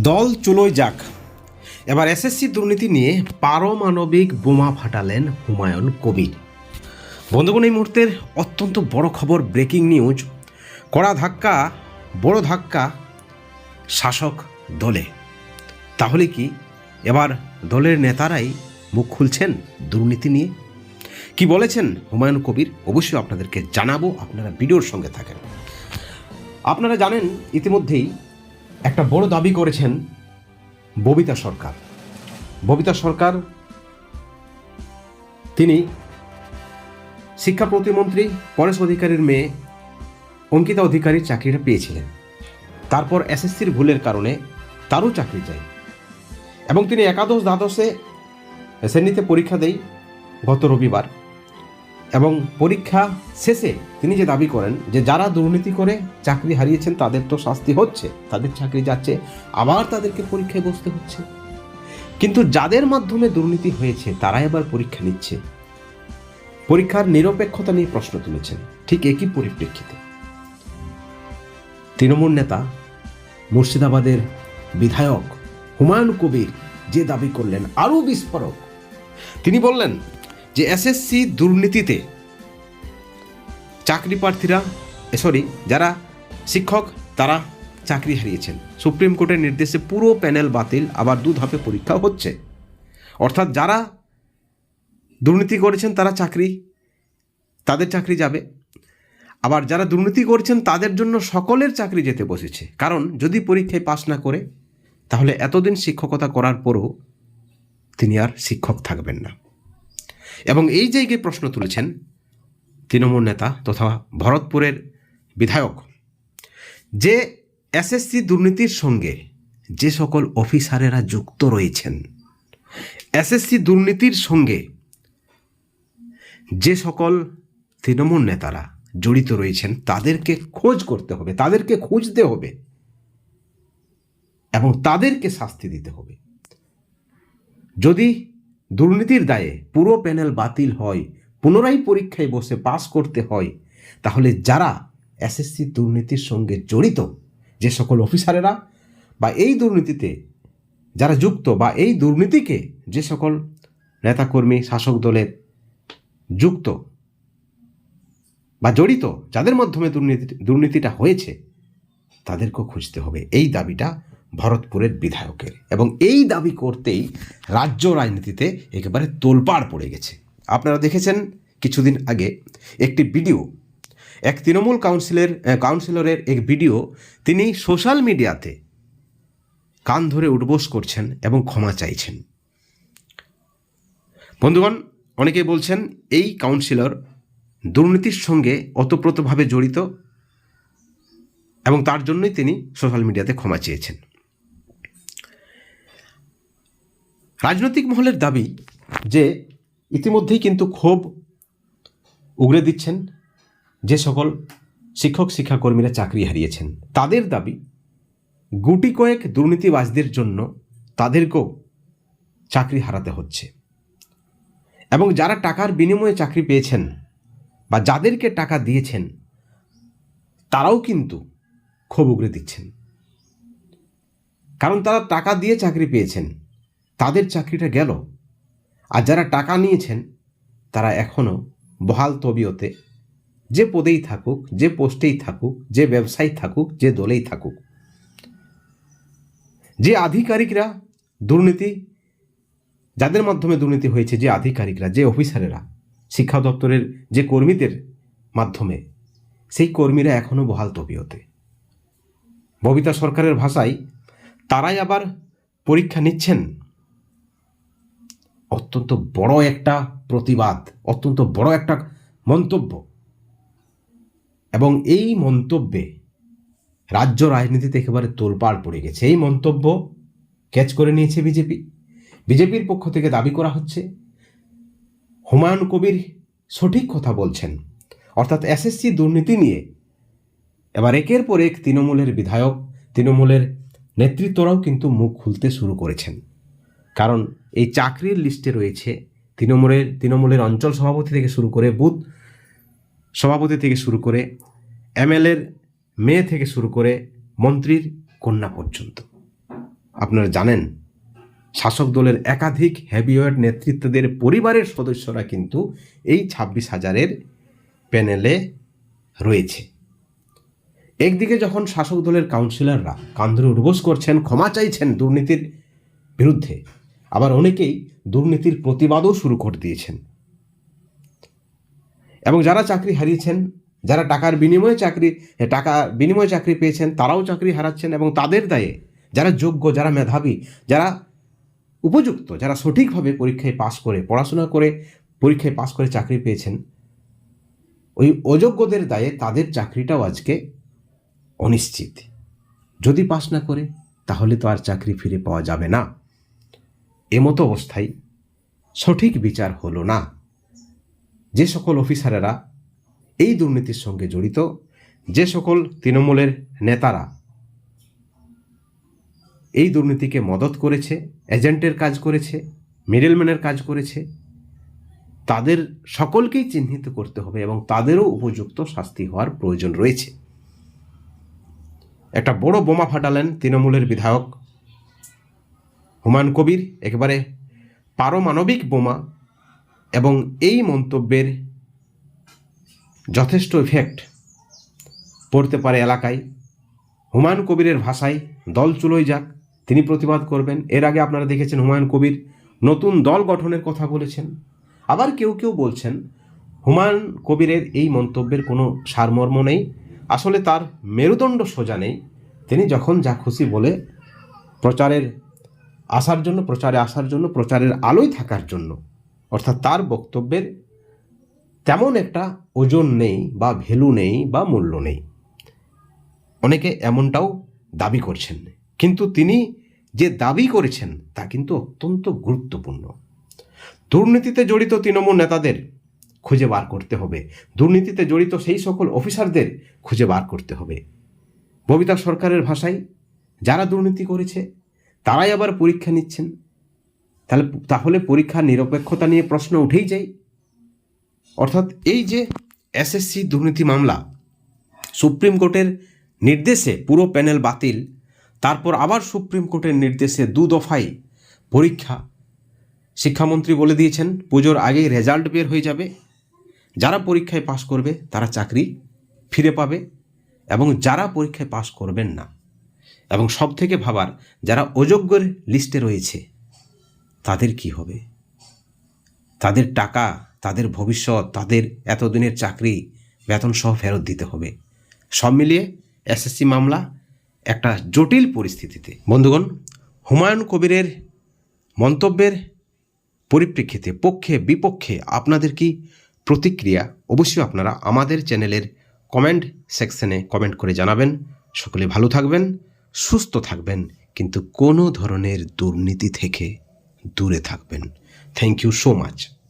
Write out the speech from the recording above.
দল চুলোয় যাক। এবার এসএসসি দুর্নীতি নিয়ে পারমাণবিক বোমা ফাটালেন হুমায়ুন কবির। বন্ধুগণ, এই মুহূর্তের অত্যন্ত বড় খবর, ব্রেকিং নিউজ, কড়া ধাক্কা, বড় ধাক্কা, শাসক দলে। তাহলে কি এবার দলের নেতারাই মুখ খুলছেন দুর্নীতি নিয়ে? কি বলেছেন হুমায়ুন কবির? অবশ্যই আপনাদেরকে জানাব, আপনারা ভিডিওর সঙ্গে থাকেন। আপনারা জানেন, ইতিমধ্যেই একটা বড় দাবি করেছেন ববিতা সরকার। ববিতা সরকার, তিনি শিক্ষা প্রতিমন্ত্রী, পরেশ অধিকারীর মেয়ে, অঙ্কিতা অধিকারীর চাকরিটা পেয়েছিলেন। তারপর এসএসসির ভুলের কারণে তারও চাকরি চাই। এবং তিনি একাদশ দ্বাদশে শ্রেণীতে পরীক্ষা দেই গত রবিবার। এবং পরীক্ষা শেষে তিনি যে দাবি করেন যে যারা দুর্নীতি করে চাকরি হারিয়েছেন তাদের তো শাস্তি হচ্ছে, তাদের চাকরি যাচ্ছে, আবার তাদেরকে পরীক্ষায় বসতে হচ্ছে। কিন্তু যাদের মাধ্যমে দুর্নীতি হয়েছে তারাই এবার পরীক্ষা নিচ্ছে। পরীক্ষার নিরপেক্ষতা নিয়ে প্রশ্ন তুলেছেন, ঠিক একই পরিপ্রেক্ষিতে। তৃণমূল নেতা, মুর্শিদাবাদের বিধায়ক হুমায়ুন কবির যে দাবি করলেন, আরও বিস্ফোরক। তিনি বললেন যে এসএসসি দুর্নীতিতে চাকরি প্রার্থীরা সরি যারা শিক্ষক, তারা চাকরি হারিয়েছেন। সুপ্রিম কোর্টের নির্দেশে পুরো প্যানেল বাতিল, আবার দু ধাপে পরীক্ষা হচ্ছে। অর্থাৎ যারা দুর্নীতি করেছেন, তারা চাকরি, তাদের চাকরি যাবে। আবার যারা দুর্নীতি করছেন, তাদের জন্য সকলের চাকরি যেতে বসেছে। কারণ যদি পরীক্ষায় পাশ না করে, তাহলে এতদিন শিক্ষকতা করার পরও তিনি আর শিক্ষক থাকবেন না। এবং এই জায়গায় প্রশ্ন তুলেছেন তৃণমূল নেতা তথা ভরতপুরের বিধায়ক, যে এসএসসি দুর্নীতির সঙ্গে যে সকল অফিসারেরা যুক্ত রয়েছেন এসএসসি দুর্নীতির সঙ্গে যে সকল তৃণমূল নেতারা জড়িত রয়েছেন, তাদেরকে খোঁজ করতে হবে, তাদেরকে খুঁজতে হবে এবং তাদেরকে শাস্তি দিতে হবে। যদি দুর্নীতির দায়ে পুরো প্যানেল বাতিল হয়, পুনরায় পরীক্ষায় বসে পাস করতে হয়। তাহলে যারা এসএসসি দুর্নীতির সঙ্গে জড়িত, যে সকল অফিসারেরা বা এই দুর্নীতিতে যারা যুক্ত বা এই দুর্নীতিকে যে সকল নেতাকর্মী, শাসক দলের যুক্ত বা জড়িত, যাদের মাধ্যমে দুর্নীতি, দুর্নীতিটা হয়েছে, তাদেরকেও খুঁজতে হবে। এই দাবিটা ভরতপুরের বিধায়কের। এবং এই দাবি করতেই রাজ্য রাজনীতিতে একেবারে তোলপাড় পড়ে গেছে। আপনারা দেখেছেন কিছুদিন আগে একটি ভিডিও। এক তৃণমূল কাউন্সিলের কাউন্সিলরের এক ভিডিও তিনি সোশ্যাল মিডিয়াতে কান ধরে উঠবোস করছেন এবং ক্ষমা চাইছেন। বন্ধুগণ, অনেকে বলছেন এই কাউন্সিলর দুর্নীতির সঙ্গে ওতপ্রোতভাবে জড়িত এবং তার জন্যই তিনি সোশ্যাল মিডিয়াতে ক্ষমা চেয়েছেন। রাজনৈতিক মহলের দাবি যে ইতিমধ্যেই কিন্তু ক্ষোভ উগড়ে দিচ্ছেন যে সকল শিক্ষক, শিক্ষাকর্মীরা চাকরি হারিয়েছেন। তাদের দাবি, গুটি কয়েক দুর্নীতিবাজদের জন্য তাদেরকেও চাকরি হারাতে হচ্ছে। এবং যারা টাকার বিনিময়ে চাকরি পেয়েছেন বা যাদেরকে টাকা দিয়েছেন, তারাও কিন্তু ক্ষোভ উগড়ে দিচ্ছেন। কারণ তারা টাকা দিয়ে চাকরি পেয়েছেন। তাদের চাকরিটা গেল। আর যারা টাকা নিয়েছেন, তারা এখনও বহাল তবিয়তে যে পদেই থাকুক, যে পোস্টেই থাকুক, যে ব্যবসায়ী থাকুক, যে দলেই থাকুক। যে আধিকারিকরা দুর্নীতি, যাদের মাধ্যমে দুর্নীতি হয়েছে, যে আধিকারিকরা, যে অফিসারেরা, শিক্ষা দপ্তরের যে কর্মীদের মাধ্যমে, সেই কর্মীরা এখনও বহাল তবিয়তে। ববিতা সরকারের ভাষায়, তারাই আবার পরীক্ষা নিচ্ছেন। অত্যন্ত বড় একটা প্রতিবাদ, অত্যন্ত বড় একটা মন্তব্য। এবং এই মন্তব্যে রাজ্য রাজনীতিতে একেবারে তোলপাড় পড়ে গেছে। এই মন্তব্য ক্যাচ করে নিয়েছে বিজেপি। বিজেপির পক্ষ থেকে দাবি করা হচ্ছে, হুমায়ুন কবির সঠিক কথা বলছেন। অর্থাৎ এসএসসি দুর্নীতি নিয়ে এবার একের পর এক তৃণমূলের বিধায়ক, তৃণমূলের নেতৃত্বরাও কিন্তু মুখ খুলতে শুরু করেছেন। কারণ এই চাকরির লিস্টে রয়েছে তৃণমূলের তৃণমূলের অঞ্চল সভাপতি থেকে শুরু করে বুথ সভাপতি থেকে শুরু করে এমএলএর মেয়ে থেকে শুরু করে মন্ত্রীর কন্যা পর্যন্ত। আপনারা জানেন, শাসক দলের একাধিক হেভিওয়েট নেতৃত্বদের পরিবারের সদস্যরা কিন্তু এই ছাব্বিশ হাজারের প্যানেলে রয়েছে। একদিকে যখন শাসক দলের কাউন্সিলররা কান্দ্রে উদ্বোস করছেন, ক্ষমা চাইছেন দুর্নীতির বিরুদ্ধে আবার অনেকেই দুর্নীতির প্রতিবাদও শুরু করে দিয়েছেন। এবং যারা চাকরি হারিয়েছেন, যারা টাকার বিনিময়ে চাকরি, টাকা বিনিময়ে চাকরি পেয়েছেন, তারাও চাকরি হারাচ্ছেন এবং তাদের দায়ে যারা যোগ্য, যারা মেধাবী, যারা উপযুক্ত, যারা সঠিকভাবে পরীক্ষায় পাশ করে, পড়াশোনা করে পরীক্ষায় পাশ করে চাকরি পেয়েছেন, ওই অযোগ্যদের দায়ে তাদের চাকরিটাও আজকে অনিশ্চিত। যদি পাশ না করে, তাহলে তো আর চাকরি ফিরে পাওয়া যাবে না। এমতো অবস্থায় সঠিক বিচার হলো না। যে সকল অফিসারেরা এই দুর্নীতির সঙ্গে জড়িত, যে সকল তৃণমূলের নেতারা এই দুর্নীতিকে মদত করেছে, এজেন্টের কাজ করেছে, মিডলম্যানের কাজ করেছে, তাদের সকলকেই চিহ্নিত করতে হবে এবং তাদেরও উপযুক্ত শাস্তি হওয়ার প্রয়োজন রয়েছে। একটা বড় বোমা ফাটালেন তৃণমূলের বিধায়ক হুমায়ুন কবির, একেবারে পারমাণবিক বোমা এবং এই মন্তব্যের যথেষ্ট ইফেক্ট পড়তে পারে এলাকায়। হুমায়ুন কবিরের ভাষায় দল চুলোই যাক, তিনি প্রতিবাদ করবেন। এর আগে আপনারা দেখেছেন হুমায়ুন কবির নতুন দল গঠনের কথা বলেছেন। আবার কেউ কেউ বলছেন, হুমায়ুন কবিরের এই মন্তব্যের কোনো সারমর্ম নেই। আসলে তার মেরুদণ্ড সোজা নেই। তিনি যখন যা খুশি বলে প্রচারের আসার জন্য, প্রচারে আসার জন্য, প্রচারের আলোয় থাকার জন্য। অর্থাৎ তার বক্তব্যের তেমন একটা ওজন নেই বা ভ্যালু নেই বা মূল্য নেই। অনেকে এমনটাও দাবি করছেন। কিন্তু তিনি যে দাবি করেছেন, তা কিন্তু অত্যন্ত গুরুত্বপূর্ণ। দুর্নীতিতে জড়িত তৃণমূল নেতাদের খুঁজে বার করতে হবে। দুর্নীতিতে জড়িত সেই সকল অফিসারদের খুঁজে বার করতে হবে। ববিতা সরকারের ভাষায়, যারা দুর্নীতি করেছে তারাই আবার পরীক্ষা নিচ্ছেন। তাহলে তাহলে পরীক্ষার নিরপেক্ষতা নিয়ে প্রশ্ন উঠেই যায়। অর্থাৎ এই যে এসএসসি দুর্নীতি মামলা সুপ্রিম কোর্টের নির্দেশে পুরো প্যানেল বাতিল, তারপর আবার সুপ্রিম কোর্টের নির্দেশে দু দফায় পরীক্ষা। শিক্ষামন্ত্রী বলে দিয়েছেন, পুজোর আগেই রেজাল্ট বের হয়ে যাবে। যারা পরীক্ষায় পাশ করবে, তারা চাকরি ফিরে পাবে এবং যারা পরীক্ষায় পাশ করবেন না। এবং সব থেকে ভাবার, যারা অযোগ্যের লিস্টে রয়েছে, তাদের কি হবে? তাদের টাকা, তাদের ভবিষ্যৎ, তাদের এতদিনের চাকরি, বেতন সহ ফেরত দিতে হবে। সব মিলিয়ে এসএসসি মামলা একটা জটিল পরিস্থিতিতে। বন্ধুগণ, হুমায়ুন কবিরের মন্তব্যের পরিপ্রেক্ষিতে, পক্ষে, বিপক্ষে আপনাদের কি প্রতিক্রিয়া? অবশ্যই আপনারা আমাদের চ্যানেলের কমেন্ট সেকশনে কমেন্ট করে জানাবেন। সকলে ভালো থাকবেন। সুস্থ থাকবেন কিন্তু কোনো ধরনের দুর্নীতি থেকে দূরে থাকবেন। Thank you so much